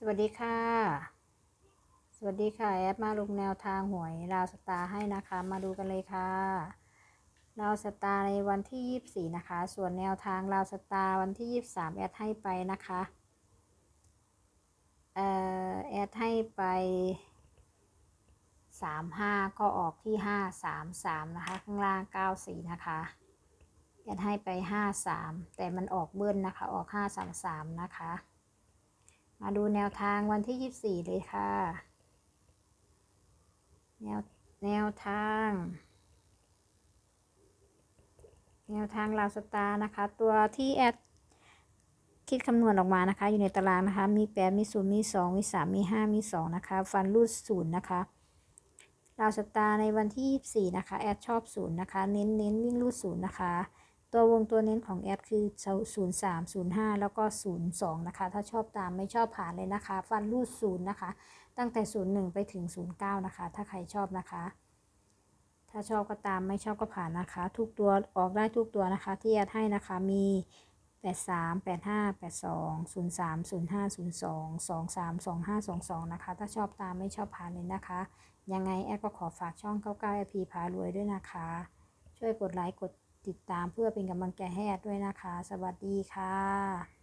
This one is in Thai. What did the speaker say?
สวัสดีค่ะ สวัสดีค่ะ แอดมาลงแนวทางหวยราวสตาร์ให้นะคะ มาดูกันเลยค่ะราวสตาร์ในวันที่ 24 นะคะ ส่วนแนวทางราวสตาร์วันที่ 23 แอดให้ไปนะคะเอ่อแอดให้ไป 35 ก็ออกที่ 533 นะคะ ข้างล่าง 94 นะคะแอดให้ไป 53 แต่มันออกเบิ้ลนะคะ ออก 533 นะคะ มาดูแนวทางวันที่ 24 เลยค่ะ แนวแนวทาง แนวทางลาวสตาร์นะคะ ตัวที่แอดคิดคำนวณออกมานะคะ อยู่ในตารางนะคะ มี 8 มี 0 มี 2 มี 3 มี 5 มี 2 นะคะ ฟันรูด0นะคะลาวสตาร์ในวันที่ 24 นะคะ แอดชอบ 0 นะคะ เน้นเน้นวิ่งรูด 0 นะคะ ตัววงตัวเน้นของแอดคือ 0 3 0 5 แล้วก็ 0 2 นะคะ ถ้าชอบตามไม่ชอบผ่านเลยนะคะ ฟันรูด0นะคะ ตั้งแต่ 0 1 ไปถึง 0 9 นะคะ ถ้าใครชอบนะคะ ถ้าชอบก็ตามไม่ชอบก็ผ่านนะคะ ทุกตัวออกได้ทุกตัวนะคะ ที่แอดให้นะคะมี 83 85 82 03 05 02 23 25 22 นะคะ ถ้าชอบตามไม่ชอบผ่านเลยนะคะ ยังไงแอดก็ขอฝากช่อง 99 IP พารวยด้วยนะคะ ช่วยกดไลค์กด ติดตามเพื่อเป็นกำลังใจให้แอดด้วยนะคะ สวัสดีค่ะ